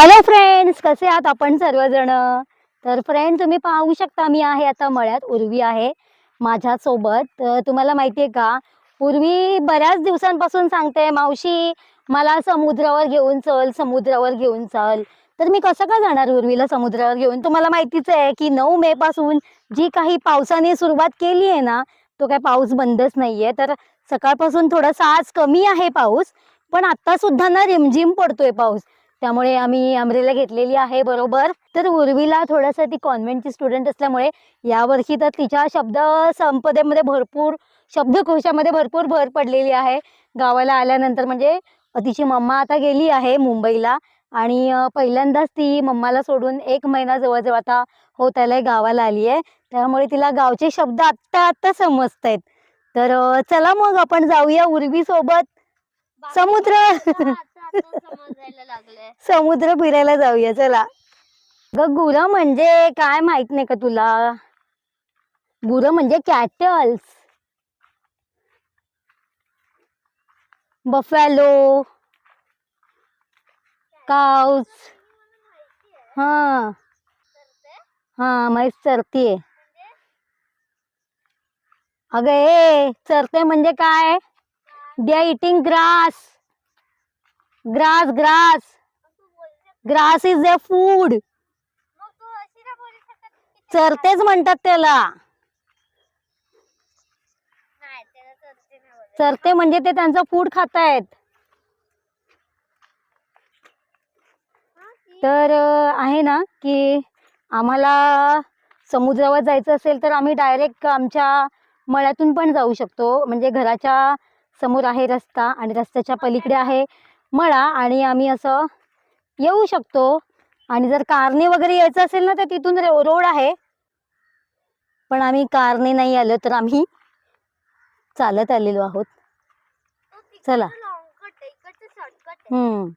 Hello friends कसे आहात आपण सर्वजण? तर फ्रेंड तुम्ही पाहू शकता मी आहे आता मळ्यात उर्वी आहे माझ्यासोबत. तुम्हाला माहिती आहे का पूर्वी बऱ्याच दिवसांपासून सांगते मावशी मला समुद्रावर घेऊन चल समुद्रावर घेऊन चल. तर मी कसं का जाणार उर्वीला समुद्रावर घेऊन? तुम्हाला माहितीच आहे की नऊ मे पासून जी काही पावसाने सुरुवात केली आहे ना तो काय पाऊस बंदच नाहीये. तर सकाळपासून थोडासा आज कमी आहे पाऊस पण आता सुद्धा ना रिमझिम पडतोय पाऊस. त्यामुळे आम्ही अमरेला घेतलेली आहे बरोबर. तर उर्वीला थोडंसं ती कॉन्व्हेंटची स्टुडंट असल्यामुळे यावर्षी तर तिच्या शब्द संपदेमध्ये भरपूर शब्दकोशामध्ये भरपूर भर पडलेली आहे. गावाला आल्यानंतर म्हणजे तिची मम्मा आता गेली आहे मुंबईला आणि पहिल्यांदाच ती मम्माला सोडून एक महिना जवळजवळ आता होत आलाय गावाला आली आहे. त्यामुळे तिला गावचे शब्द आत्ता आत्ता समजत आहेत तर चला मग आपण जाऊया उर्वी सोबत समुद्र. समजायला लागलंय. समुद्र फिरायला जाऊया चला. ग गुरं म्हणजे काय माहीत नाही का तुला? गुरं म्हणजे कॅटल्स. बफॅलो. काउस हा. हा म्हैस चरतीये. अगं ए चरते म्हणजे काय? They eating grass grass grass. Grass is a food चरतेच म्हणतात त्याला. चरते म्हणजे ते त्यांचं फूड खातायत. तर आहे ना की आम्हाला समुद्रावर जायचं असेल तर आम्ही डायरेक्ट आमच्या मळ्यातून पण जाऊ शकतो. म्हणजे घराच्या समोर आहे रस्ता आणि रस्त्याच्या पलीकडे आहे. मळा आणि आम्ही असं येऊ शकतो. आणि जर कारने वगैरे यायचं असेल ना तर तिथून रोड आहे. पण आम्ही कारने नाही आलो तर आम्ही चालत आलेलो आहोत. चला. हम्म.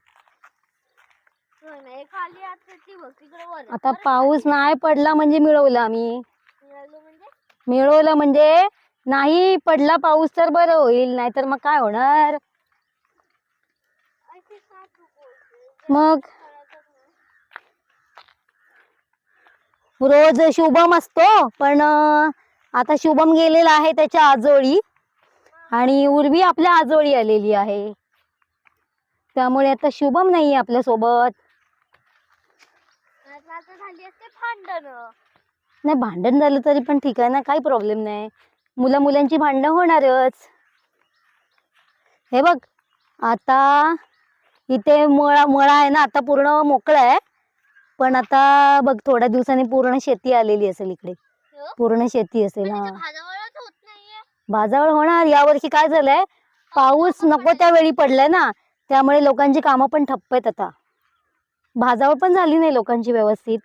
आता पाऊस नाही पडला म्हणजे मिळवलं आम्ही. म्हणजे? मिळवलं म्हणजे नाही पडला पाऊस तर बरं होईल नाहीतर मग काय होणार अशी का तू बोलते? मग. रोज शुभम असतो पण आता शुभम गेलेला आहे त्याच्या आजोळी आणि उर्वी आपल्या आजोळी आलेली आहे त्यामुळे आता शुभम नाही आपल्यासोबत. नाही भांडण झालं तरी पण ठीक आहे ना काही प्रॉब्लेम नाही मुला मुलांची भांडणं होणारच हे बघ आता इथे मळा मळा आहे ना आता पूर्ण मोकळा आहे. पण आता बघ थोड्या दिवसांनी पूर्ण शेती आलेली असेल इकडे. हो? पूर्ण शेती असेल हा. भाजावळ होणार. यावर्षी काय झालंय? पाऊस नको त्या वेळी पडलाय ना. त्यामुळे लोकांची कामं पण ठप्प आहेत आता. भाजावळ पण झाली नाही लोकांची व्यवस्थित.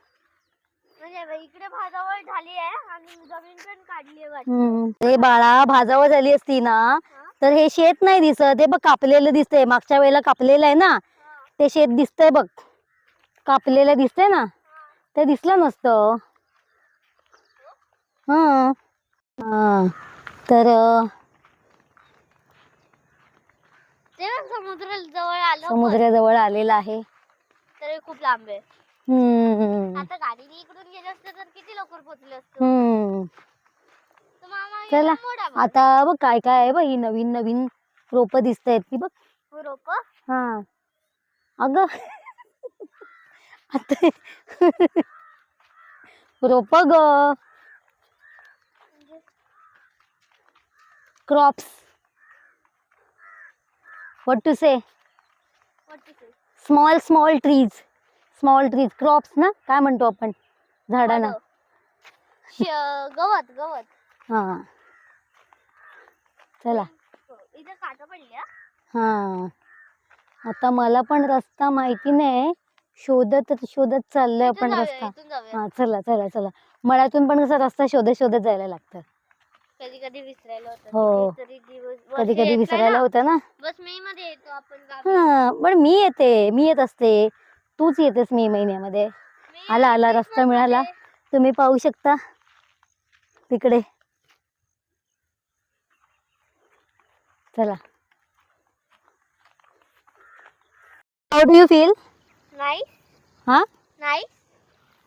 म्हणजे इकडे भाजावळ झाली आहे आणि जमीन पण काढली आहे वाटतं. हम्म. हे बाळा भाजावळ झाली असती ना तर हे शेत नाही दिसत. हे बघ कापलेलं दिसतंय. मागच्या वेळेला कापलेलं आहे ना? ते शेत दिसतंय बघ. कापलेलं दिसतंय ना? ते दिसलं नसतं. हा. हा. तर अं, ते बघ, समुद्र जवळ आलं. समुद्राजवळ आलेला आहे. तर खूप लांब आहे. हम्म आता गाडीने इकडून गेले असते तर किती लवकर पोहोचले असते? हम्म चला. आता बघ काय काय आहे बघ. ही नवीन नवीन रोपं दिसत आहेत ती बघ. हो, रोप? हा. अग. आता रोप ग. Crops. What to say small small trees small trees crops ना? काय म्हणतो आपण? झाडांना. गवत गवत. हा. चला. हो, इथं काटा पडली हा. आता मला पण रस्ता माहिती नाही. शोधत शोधत चाललोय आपण जाऊया, रस्ता. इथून जाऊया. हा चला चला चला. मळ्यातून पण कसा रस्ता शोधत शोधत जायला लागतं. कधी कधी विसरायला होतं. हो. कधीतरी दिवस कधी वर्ष कधी विसरायला ना. होतं ना? बस मे मध्ये येतो आपण गावी. हा पण मी येते मी येत असते. तूच येतेस मे महिन्यामध्ये. मे आला आला रस्ता मिळाला. तुम्ही पाहू शकता. तिकडे. चला. हाऊ डू यू फील नाही हा नाही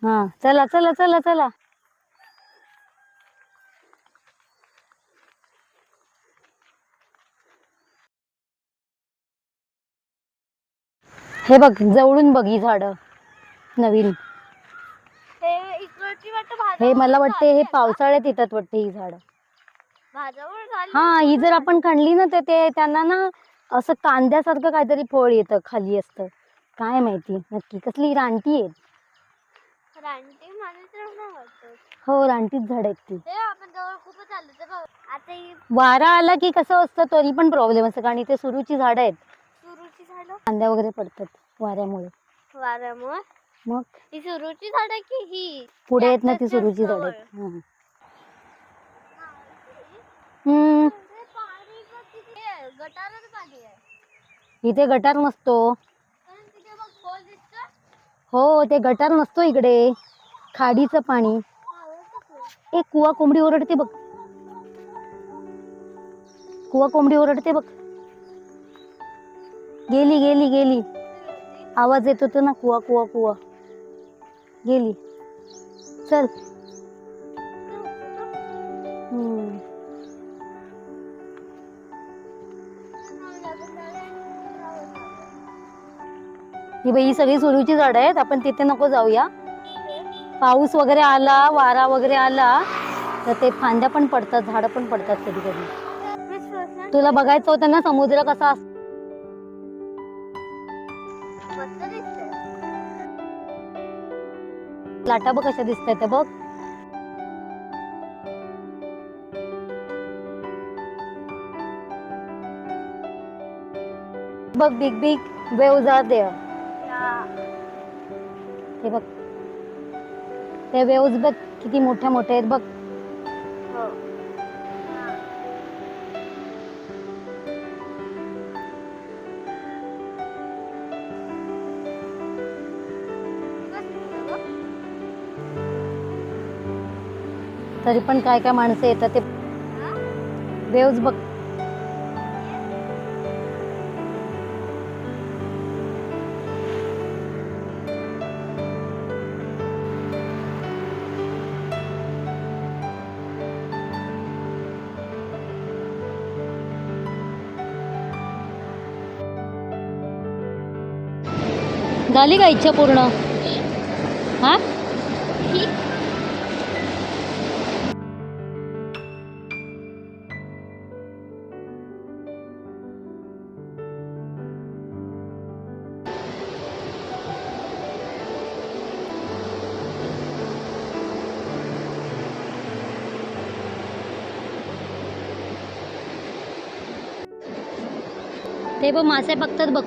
हा चला चला चला चला. हे बघ जवळून बघ ही झाडं नवीन. हे हे मला वाटते हे. पावसाळ्यात येतात वाटते ही झाडं. हा ही जर आपण खणली ना तर ते त्यांना ना असं कांद्यासारखं काहीतरी फळ येतं खाली असतं. काय माहिती? नक्की कसली? रानटी आहेत वाटत हो रानटीच झाड आहेत ती. वारा आला की कसं असतं तरी पण प्रॉब्लेम असतं. कारण इथे सुरूची झाडं आहेत. सुरूची झाडं? कांद्या वगैरे पडतात वाऱ्यामुळे. वाऱ्यामुळे? मग? ही सुरूची झाडं की ही? पुढे येत ना ती सुरूची झाड. आहेत हं. हम्म हे पाणी बघ किती आहे. गटारच पाणी आहे इथे गटार नसतो. हो ते गटार नसतो इकडे. खाडीचं पाणी. एक कुवा कोंबडी ओरडते बघ. कुवा कोंबडी ओरडते बघ. गेली गेली गेली. आवाज येत होतो ना कुवा कुवा कुवा. गेली. चल. ही बाई ही सगळी सुरूची झाडं आहेत आपण तिथे नको जाऊया. पाऊस वगैरे आला वारा वगैरे आला तर ते फांद्या पण पडतात झाडं पण पडतात कधी कधी तुला बघायचं होतं ना समुद्र कसा असतो लाटा बघ कशा दिसत ते बघ. बघ बिग बिग वेव आर हे बघ. ते वेव्ज बघ किती मोठ्या मोठ्या आहेत बघ. हो. तरी पण काय काय माणसं येतात ते वेव्ज बघ. झाली का इच्छा पूर्ण? हा? ते बघ मासे बघतात बघ.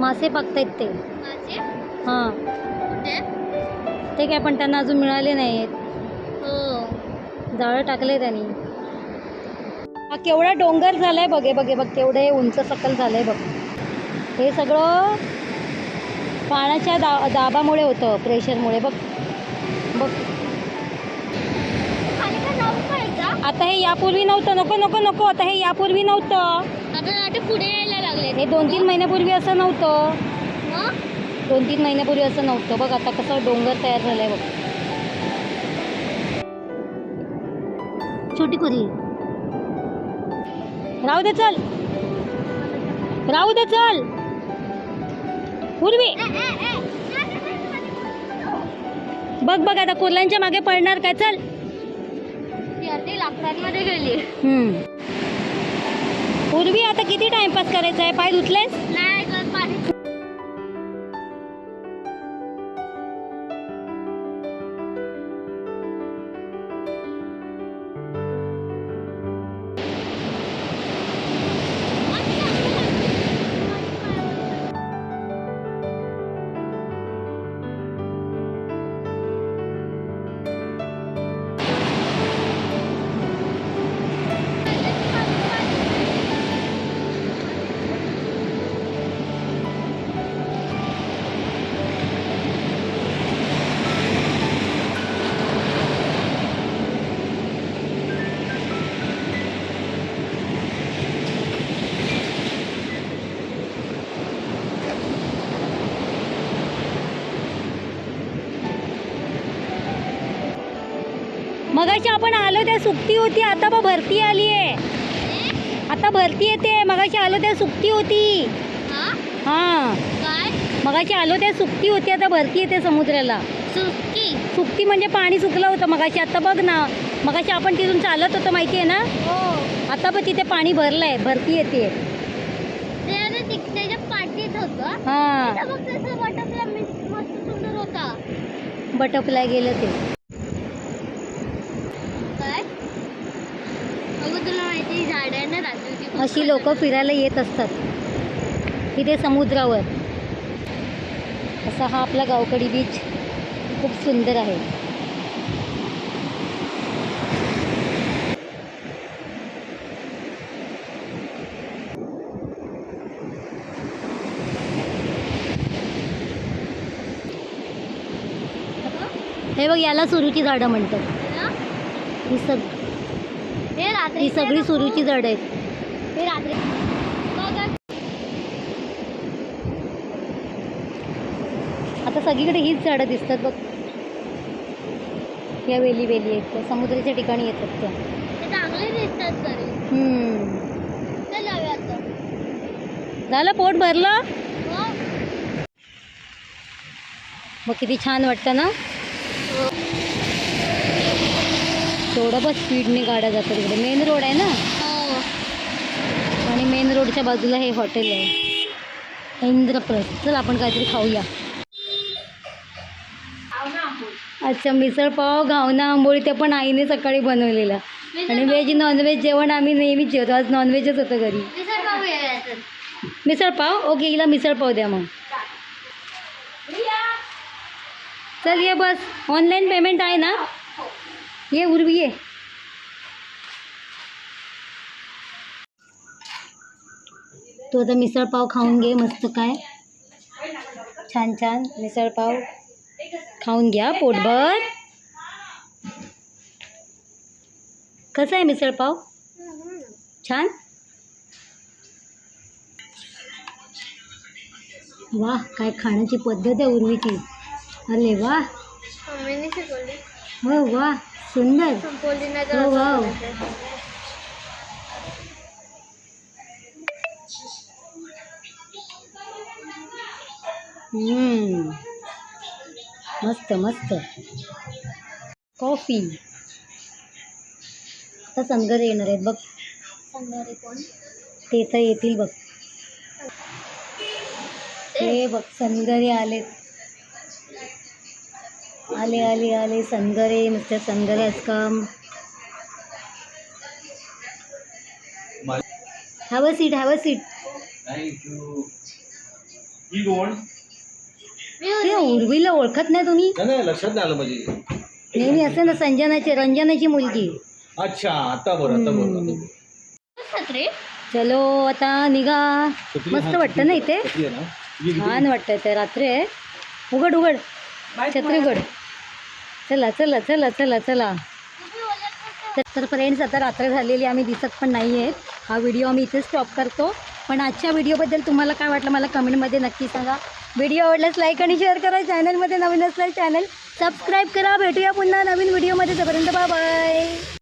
मासे बघतायत ते. माझे हां. कुठे? ते काय पण त्यांना अजून मिळाले नाहीत हो. जाळं टाकले त्यांनी. हा केवढा डोंगर झालाय बघे बघे बघ केवढे उंच सकल झालंय बघ. हे सगळं पाण्याच्या दा दाबामुळे होतं प्रेशरमुळे बघ. बघ खाली का जाऊ का एकदा आता हे यापूर्वी नव्हतं. नको नको नको. आता हे यापूर्वी नव्हतं. पुढे यायला लागले हे दोन तीन महिन्यापूर्वी असं नव्हतं. मग? दोन तीन महिन्यापूर्वी असं नव्हतं. बघ आता कसं डोंगर तयार झालंय बघ. छोटी खोली राहू दे चल. राहू दे चल. पूर्वी बघ बघ आता कुर्ल्यांच्या मागे पडणार काय? चल. ती गेली. पूर्वी आता किती टाइमपास करायचा आहे? पाय धुतलेस? मगाशी आपण आलो त्या सुट्टी होती आता बघ भरती आली आहे. आता भरती येते मगाशी आलो त्या सुट्टी होती. हा? मगाशी आलो त्या सुट्टी होती आता भरती येते समुद्राला. सुटकी सुट्टी म्हणजे पाणी सुकलं होतं मगाशी आता बघ ना. मगाशी आपण तिथून चालत होतो माहिती आहे ना? हो. आता पण तिथे पाणी भरलंय भरती येते. हां. बटरफ्लाय गेलं ते काय अगं तुला माहिती झाड आहे ना रात्रीची खूप अशी लोक फिरायला येत असतात. तिथे समुद्रावर. असा हा आपला गावकडी बीच खूप सुंदर आहे. हे बघ याला सुरूची झाडं म्हणतात? ही सग हे ही सगळी सुरूची झाडं आहेत. आता सगळीकडे हीच झाडं दिसतात बघ. या वेली वेली आहेत त्या समुद्राच्या ठिकाणी येतात त्या. ते चांगले दिसतात तरी. झालं पोट भरलं? हो. मग किती छान वाटतं ना? तेवढं बस स्पीडने गाड्या जातात इकडे. मेन रोड आहे ना? हो. आणि मेन रोडच्या बाजूला हे हॉटेल आहे. इंद्रप्रस्थ. चल आपण काहीतरी खाऊया. अच्छा मिसळ पाव घावना आंबोळी ते पण आईने सकाळी बनवलेलं. आणि व्हेज नॉनव्हेज जेवण आम्ही नेहमीच जेवतो. आज नॉनव्हेजच होतं घरी. मिसळ पाव आहे याच्यात. मिसळ पाव? ओके हिला मिसळ पाव द्या मग. चल ये बस. ऑनलाईन पेमेंट आहे ना? ये उर्वी ये. तू आता मिसळ पाव खाऊन घे मस्त काय? छान छान. मिसळ पाव खाऊन घ्या पोटभर. कसं आहे मिसळ पाव? छान? वा काय खाण्याची पद्धत आहे उर्वीची. अरे वा. हो वा. सुंदर. हो, असं मस्त मस्त. कॉफी. आता संगर येणार आहेत बघ. कोण? ते तर येतील बघ. ते बघ सनगरे आले आले आले आले Sangare mister Sangare has come have a seat have a seat. ही मी ते उर्वीला ओळखत नाही तुम्ही? नाही नाही लक्षात नाही आलं माझी. नेहमी असते ना संजनाची रंजनाची मुलगी. अच्छा आता बरं आता आता चलो आता निघा. मस्त हा, वाटतं ना इथे? छत्री आहे ना? ही किती? छान वाटतं ते रात्री. आहे उघड. उघड छत्री उघड चला चला चला चला चला. तर तर फ्रेंड्स आता रात्र झालेली आम्ही दिसत पण नाही आहेत. हा व्हिडिओ आम्ही इथे स्टॉप करतो. पण आजच्या व्हिडिओबद्दल तुम्हाला काय वाटलं मला कमेंटमध्ये नक्की सांगा. व्हिडिओ आवडल्यास लाईक आणि शेअर करा. चॅनलमध्ये नवीन असल्यास चॅनल सबस्क्राईब करा. भेटूया पुन्हा नवीन व्हिडिओमध्ये तोपर्यंत बाय बाय